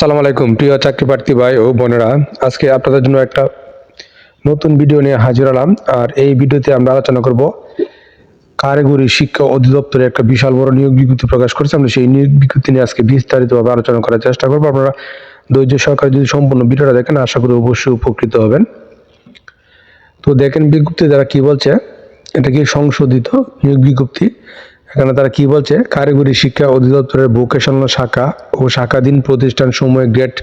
আসসালামু আলাইকুম, প্রিয় চাকরি প্রার্থী ভাই ও বোনেরা। আজকে আপনাদের জন্য একটা নতুন ভিডিও নিয়ে হাজির হলাম। আর এই ভিডিওতে আমরা আলোচনা করব কারিগরি শিক্ষা অধিদপ্তরে একটা বিশাল বড় নিয়োগ বিজ্ঞপ্তি প্রকাশ করেছে। আমরা সেই নিয়োগ বিজ্ঞপ্তি নিয়ে আজকে বিস্তারিতভাবে আলোচনা করার চেষ্টা করব। আপনারা ধৈর্য সহকারে যদি সম্পূর্ণ ভিডিওটা দেখেন, আশা করি অবশ্যই উপকৃত হবেন। তো দেখেন বিজ্ঞপ্তি দ্বারা কি বলছে, এটা কি সংশোধিত নিয়োগ বিজ্ঞপ্তি? এখানে তারা কি বলছে? কারিগরি শিক্ষা অধিদপ্তরের ভোকেশনাল শাখা ও শাখাধীন প্রতিষ্ঠান সময় গ্রেড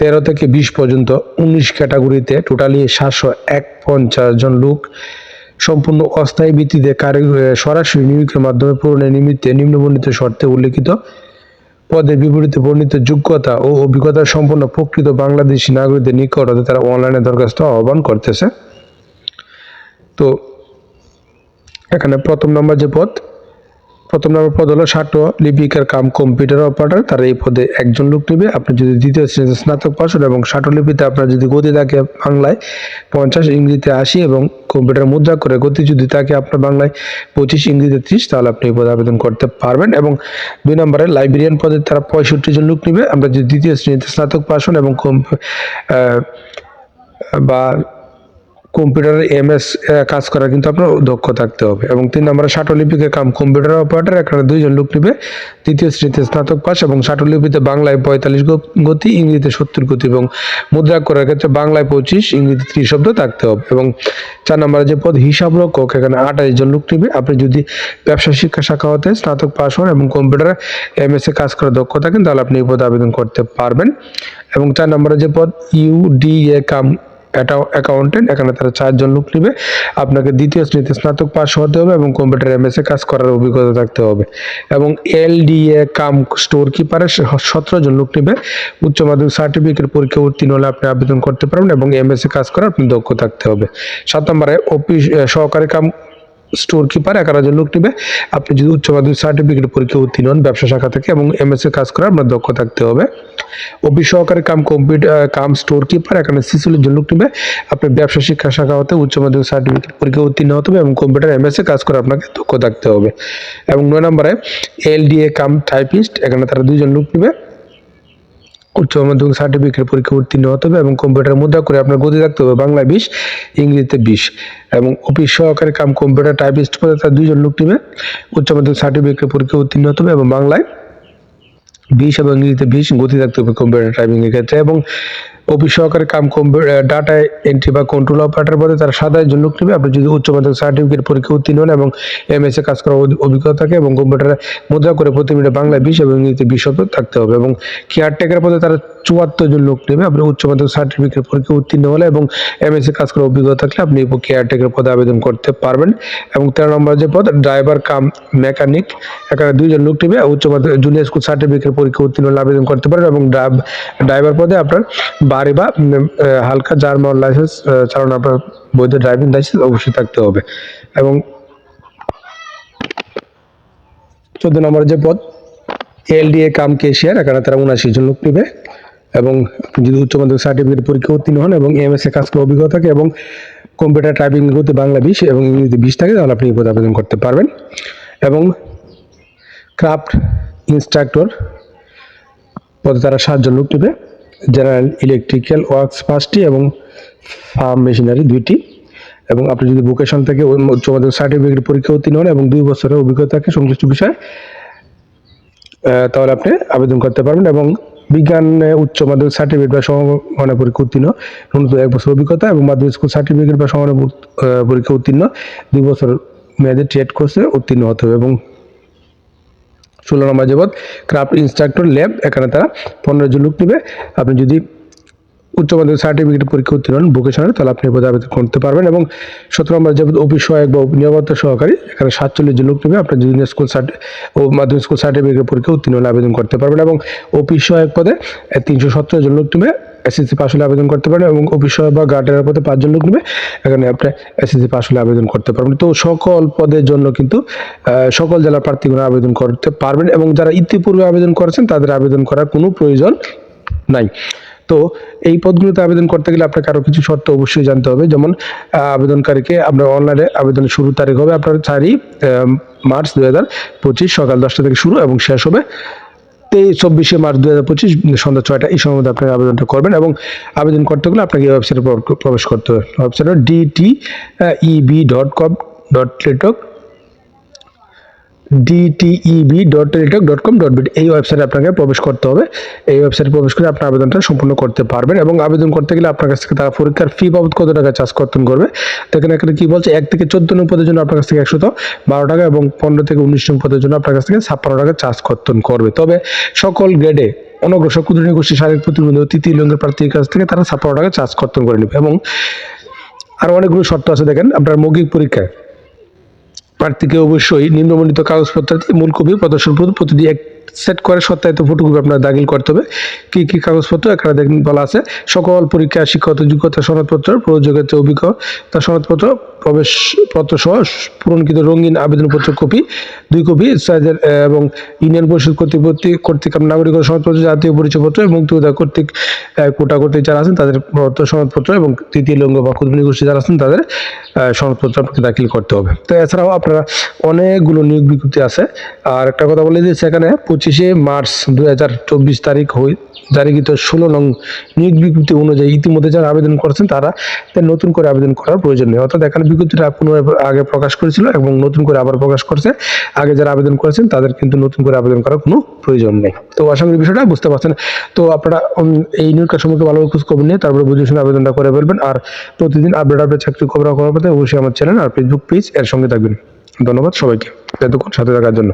তেরো থেকে বিশ পর্যন্ত উনিশ ক্যাটাগরিতে টোটালি সাতশো এক পঞ্চাশ জন লোক সম্পূর্ণ অস্থায়ী ভিত্তিতে কারিগরি সরাসরি নিয়োগের মাধ্যমে পূরণের নিমিত্তে নিম্নবর্ণিত শর্তে উল্লেখিত পদে বিপরীতে বর্ণিত যোগ্যতা ও অভিজ্ঞতা সম্পন্ন প্রকৃত বাংলাদেশি নাগরিকদের নিকট হতে তারা অনলাইনে দরখাস্ত আহ্বান করতেছে। তো এখানে প্রথম নম্বর যে পদ প্রথম নম্বর পদ হলো ষাটো লিপিকার কাম কম্পিউটার অপারেটর তারা এই পদে একজন লোক নেবে। আপনি যদি দ্বিতীয় শ্রেণীতে স্নাতক পাশ এবং ষাটো লিপিতে আপনার যদি গতি থাকে বাংলায় পঞ্চাশ, ইংরেজিতে আশি এবং কম্পিউটার মুদ্রা করে গতি যদি থাকে আপনার বাংলায় পঁচিশ, ইংরেজিতে ত্রিশ, তাহলে আপনি এই পদে আবেদন করতে পারবেন। এবং দুই নম্বরে লাইব্রেরিয়ান পদে তারা পঁয়ষট্টি জন লোক নেবে। আমরা যদি দ্বিতীয় শ্রেণীতে স্নাতক পাশ এবং কম- কম্পিউটারে এমএস কাজ করার কিন্তু আপনার দক্ষ থাকতে হবে। এবং তিন নম্বরে ষাটলিপিকে কাম কম্পিউটার অপারেটর এখানে দুইজন লোক নেবে। তৃতীয় শ্রেণীতে স্নাতক পাস এবং ষাটলিপিতে বাংলায় পঁয়তাল্লিশ গতি, ইংরেজিতে সত্তর গতি এবং মুদ্রা করার ক্ষেত্রে বাংলায় পঁচিশ, ইংরেজিতে ত্রিশ শব্দ থাকতে হবে। এবং চার নম্বরে যে পদ হিসাব রক্ষক, এখানে আঠাশ জন লোক নেবে। আপনি যদি ব্যবসা শিক্ষা শাখা হতে স্নাতক পাস হন এবং কম্পিউটারে এম এস এ কাজ করার দক্ষ থাকেন তাহলে আপনি এই পদে আবেদন করতে পারবেন। এবং চার নম্বরে যে পদ ইউডিএ কাম অ্যাকাউন্টেন্ট এখানে তারা চারজন লোক নেবে। আপনাকে দ্বিতীয় শ্রেণীতে স্নাতক পাস হতে হবে এবং কম্পিউটার এমএসএ কাজ করার অভিজ্ঞতা থাকতে হবে। এবং এলডিএ কাম স্টোর কিপারে সতেরো জন লোক নেবে। উচ্চ মাধ্যমিক সার্টিফিকেট পরীক্ষা উত্তীর্ণ হলে আপনি আবেদন করতে পারবেন এবং এমএসএ কাজ করার আপনি দক্ষ থাকতে হবে। সাত নম্বরে অফিস সহকারী কাম স্টোর কিপার এগারো জন লোক নেবে। আপনি যদি উচ্চ মাধ্যমিক সার্টিফিকেট পরীক্ষা উত্তীর্ণ হন, ব্যবসা শাখা থেকে এবং এম এস এমএসএ কাজ করার, আপনার দক্ষ থাকতে হবে। অফিস সহকারী cum computer cum store keeper এখানে সিসুলের জন্য লোক নেবে। আপনি ব্যবসা শিক্ষা শাখা হতে উচ্চ মাধ্যমিক সার্টিফিকেট পরীক্ষা উত্তীর্ণ হতে হবে এবং কম্পিউটার এমএসএ কাজ করে আপনাকে দক্ষ থাকতে হবে। এবং নয় নম্বরে এলডিএ কাম টাইপিস্ট এখানে তারা দুইজন লোক নেবে। উচ্চ মাধ্যমিক সার্টিফিকেট পরীক্ষা উত্তীর্ণ হতে হবে এবং কম্পিউটার মুদ্রা করে আপনার গতি থাকতে হবে। বাংলা বিশ, ইংরেজিতে বিশ। এবং অফিস সহকারে কাম কম্পিউটার টাইপিস্ট পদে তার দুইজন লোক নেবে। উচ্চ মাধ্যমিক সার্টিফিকেট পরীক্ষা উত্তীর্ণ হতে হবে এবং বাংলায় বিশ এবং ইংরেজিতে বিশ গতি থাকতে হবে কম্পিউটার টাইপিং এর ক্ষেত্রে। এবং অফিস সহকারী কাম ডাটা এন্ট্রি বা কন্ট্রোল অপারেটর পদে তারা সাধারণ জন লোক নেবে, আপনি যদি উচ্চ মাধ্যমিক সার্টিফিকেট পরীক্ষা উত্তীর্ণ হন এবং এম এমএসএ কাজ করার অভিজ্ঞতা থাকে এবং কম্পিউটারে মুদ্রা করে প্রতি মিনিটে বাংলায় বিশ এবং ইংরেজিতে বিশ থাকতে হবে এবং কেয়ারটেকার পদে তারা চুয়াত্তর জন লোক নেবে, আপনি উচ্চ মাধ্যমিক সার্টিফিকেট পরীক্ষা উত্তীর্ণ হলে এবং এম এমএসএ কাজ করার অভিজ্ঞতা থাকলে আপনি কেয়ারটেকার পদে আবেদন করতে পারবেন এবং তেরো নম্বর যে পদ ড্রাইভার কাম মেকানিক এখানে দুইজন লোক নেবে, উচ্চ মাধ্যমিক জুনিয়র স্কুল সার্টিফিকেট পরীক্ষা উত্তীর্ণ হলে আবেদন করতে পারেন এবং ড্রাইভ- ড্রাইভার পদে আপনার বাড়ি বা হালকা জার্মান লাইসেন্স চালানো আপনার বৈধ ড্রাইভিং লাইসেন্স অবশ্যই থাকতে হবে। এবং চোদ্দ নম্বর যে পদ, এলডিএ কাম কেশিয়ার, এখানে তারা উনাশি জন লোক নেবে। এবং যদি উচ্চ মাধ্যমিক সার্টিফিকেট পরীক্ষা উত্তীর্ণ হন এবং এমএসএ কাজ করার অভিজ্ঞতা থাকে এবং কম্পিউটার টাইপিং করতে বাংলা বিশ এবং ইংরেজি বিশ থাকে, তাহলে আপনি এই পদে আবেদন করতে পারবেন। এবং ক্রাফট ইনস্ট্রাক্টর পদে তারা সাতজন লোক নেবে। জেনারেল ইলেকট্রিক্যাল ওয়ার্কস পাঁচটি এবং ফার্ম মেশিনারি দুইটি। এবং আপনি যদি ভোকেশন থেকে উচ্চ মাধ্যমিক সার্টিফিকেট পরীক্ষা উত্তীর্ণ হন এবং দুই বছরের অভিজ্ঞতা থাকে সংশ্লিষ্ট বিষয়ে তাহলে আপনি আবেদন করতে পারবেন এবং বিজ্ঞানে উচ্চ মাধ্যমিক সার্টিফিকেট বা সমমানের পরীক্ষা উত্তীর্ণ, ন্যূনতম এক বছর অভিজ্ঞতা এবং মাধ্যমিক স্কুল সার্টিফিকেট বা সমানের পরীক্ষা উত্তীর্ণ, দুই বছর মেয়াদে ট্রেড কোর্সে উত্তীর্ণ হতে হবে এবং ষোলো নম্বর যাবৎ ক্রাফট ইনস্ট্রাক্টর ল্যাব এখানে তারা পনেরো জন লোক নেবে। আপনি যদি উচ্চ মাধ্যমিক সার্টিফিকেট পরীক্ষা উত্তীর্ণ ভোকেশনাল তাহলে আপনি পদে আবেদন করতে পারবেন এবং সতেরো নম্বর যাবৎ অফিস সহায়ক বা নিরাপত্তা সহকারী, এখানে সাতচল্লিশ জন লোক নেবে। আপনার জুনিয়র স্কুল ও মাধ্যমিক স্কুল সার্টিফিকেট পরীক্ষা উত্তীর্ণ আবেদন করতে পারবেন এবং অফিস সহায়ক পদে তিনশো সতেরো জন লোক নেবে। এসএসসি পাস হলে আবেদন করতে পারেন এবং অফিস বা গার্ডের পদে পাঁচজন লোক নেবে। এখানে আপনি এসএসসি পাস হলে আবেদন করতে পারবেন। তো সকল পদের জন্য কিন্তু সকল জেলার প্রার্থীগুলো আবেদন করতে পারবেন এবং যারা ইতিপূর্বে আবেদন করেছেন, তাদের আবেদন করার কোনো প্রয়োজন নাই। তো এই পদগুলোতে আবেদন করতে গেলে আপনাকে আরও কিছু শর্ত অবশ্যই জানতে হবে। যেমন আবেদনকারীকে আপনার অনলাইনে আবেদনের শুরু তারিখ হবে আপনার চারই মার্চ দু হাজার পঁচিশ সকাল দশটা থেকে শুরু এবং শেষ হবে তেইশ, চব্বিশে মার্চ দু হাজার পঁচিশ, সন্ধ্যা ছয়টা, এই সময় মধ্যে আপনার আবেদনটা করবেন এবং আবেদন করতে গেলে আপনাকে ওয়েবসাইটে প্রবেশ করতে হবে। Website e b dot com dot টেটক DTEB dot Teletalk dot com dot bit এই ওয়েবসাইটে আপনাকে প্রবেশ করতে হবে। এই ওয়েবসাইটে প্রবেশ করে আপনার আবেদনটা সম্পূর্ণ করতে পারবেন এবং আবেদন করতে গেলে আপনার কাছ থেকে তারা পরীক্ষার ফি বাবদ কত টাকা চার্জ কর্তন করবে। দেখেন এখানে কি বলছে? এক থেকে চোদ্দ নং পদের জন্য আপনার কাছ থেকে একশত বারো টাকা এবং পনেরো থেকে উনিশ নং পদের জন্য আপনার কাছ থেকে ছাপ্পান্ন টাকা চার্জ কর্তন করবে। তবে সকল গ্রেডে অনগ্রসর ক্ষুদ্র গোষ্ঠী শারীরিক প্রতিবন্ধী তৃতীয় লিঙ্গের প্রার্থীর কাছ থেকে তারা ছাপ্পান্ন টাকা চার্জ কর্তন করে নেবে। এবং আরও অনেকগুলো শর্ত আছে দেখেন, আপনার মৌখিক পরীক্ষায়। প্রার্থীকে অবশ্যই নিম্নমণ্ডিত কাগজপত্র দিয়ে মূল কপি প্রদর্শন প্রতিটি এক সেট করে সত্যায়িত ফটোকপি আপনার দাখিল করতে হবে। কি কি কাগজপত্র এখানে দেখেন বলা আছে? সকল পরীক্ষা, শিক্ষাগত যোগ্যতা, সনদপত্র প্রযোগ্যতা অভিজ্ঞতা সনদপত্র প্রবেশ পত্র সহ পূরণকৃত রঙিন আবেদনপত্র কপি, দুই কপি, সাইজের এবং ইউনিয়ন পরিষদ কর্তৃক কর্তৃক নাগরিকতা সনদপত্র, জাতীয় পরিচয়পত্র এবং মুক্তিযোদ্ধা কর্তৃক কোটা কর্তৃক যারা আছেন তাদের পত্র সনদপত্র এবং তৃতীয় লিঙ্গ বা ক্ষুদ্র গোষ্ঠী যারা আছেন তাদের সনদপত্র আপনাকে দাখিল করতে হবে। তো এছাড়াও আপনারা অনেকগুলো নিয়োগ বিজ্ঞপ্তি আছে। আর একটা কথা বলে দিয়েছে এখানে পঁচিশে মার্চ দুই হাজার চব্বিশ তারিখ হই, জারিকৃত ষোলো নং নিয়োগ বিজ্ঞপ্তি অনুযায়ী ইতিমধ্যে যারা আবেদন করেছেন তারা নতুন করে আবেদন করার প্রয়োজন নেই। অর্থাৎ এখানে বিজ্ঞপ্তিটা পুনরায় আগে প্রকাশ করেছিল এবং নতুন করে আবার প্রকাশ করছে। আগে যারা আবেদন করেছেন তাদের কিন্তু নতুন করে আবেদন করার কোনো প্রয়োজন নেই। তো আশা করি বিষয়টা বুঝতে পারছেন। তো আপনারা এই নিয়োগের সম্পর্কে ভালো খোঁজ খবর নিয়ে তারপরে বুঝে শুনে আবেদনটা করে ফেলবেন। আর প্রতিদিন আপডেট আপডেট চাকরি খবর করার পথে অবশ্যই আমার চ্যানেল আর ফেসবুক পেজ এর সঙ্গে থাকবেন। ধন্যবাদ সবাইকে। এতক্ষণ সাথে থাকার জন্য।